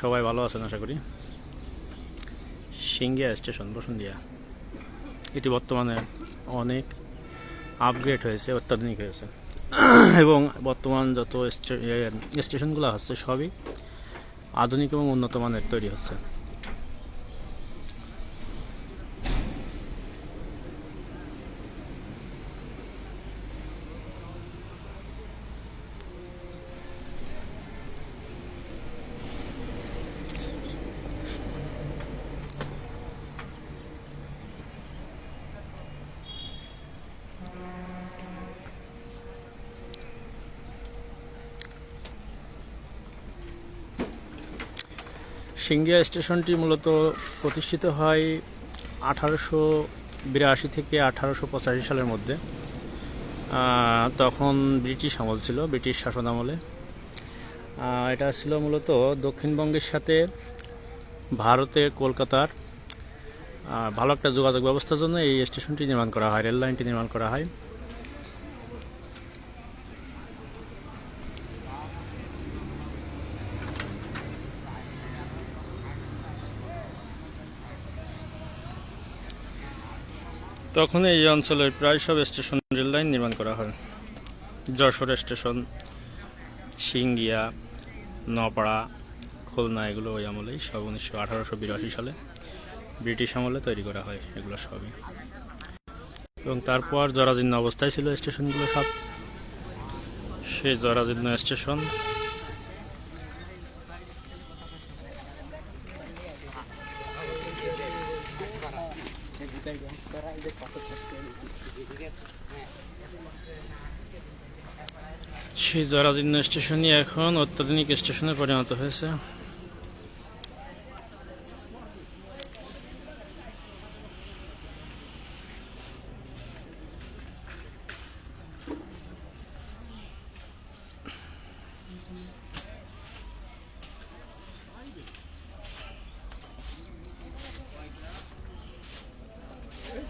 সবাই ভালো আছেন আশা করি। সিঙ্গিয়া স্টেশন, বসুন্ধিয়া। এটি বর্তমানে অনেক আপগ্রেড হয়েছে, অত্যাধুনিক হয়েছে। এবং বর্তমান যত স্টে- স্টেশনগুলো হচ্ছে সবই আধুনিক এবং উন্নত মানের তৈরি হচ্ছে। সিঙ্গিয়া স্টেশনটি মূলত প্রতিষ্ঠিত হয় আঠারোশো বিরাশি থেকে আঠারোশো পঁচাশি সালের মধ্যে। তখন ব্রিটিশ আমল ছিল, ব্রিটিশ শাসন আমলে। এটা ছিল মূলত দক্ষিণবঙ্গের সাথে ভারতের কলকাতার ভালো একটা যোগাযোগ ব্যবস্থার জন্য এই স্টেশনটি নির্মাণ করা হয়, রেল লাইনটি নির্মাণ করা হয়। তখন এই অঞ্চলের প্রায় সব স্টেশন রেল লাইন নির্মাণ করা হয়। যশোর স্টেশন, সিঙ্গিয়া, নপাড়া, খুলনা, এগুলো ওই আমলেই সব উনিশশো আঠারোশো বিরাশি সালে ব্রিটিশ আমলে তৈরি করা হয় এগুলো সবই। এবং তারপর জরাজীর্ণ অবস্থায় ছিল স্টেশনগুলো সব। সেই জরাজীর্ণ স্টেশন সেই জরাজীর্ণ স্টেশনই এখন অত্যাধুনিক স্টেশনে পরিণত হয়েছে।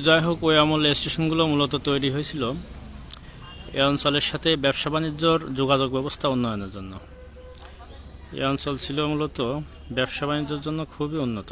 যাই হোক ওই আমলে স্টেশনগুলো মূলত তৈরি হয়েছিল এ অঞ্চলের সাথে ব্যবসা বাণিজ্যর যোগাযোগ ব্যবস্থা উন্নয়নের জন্য। এ অঞ্চল ছিল মূলত ব্যবসা বাণিজ্যের জন্য খুবই উন্নত।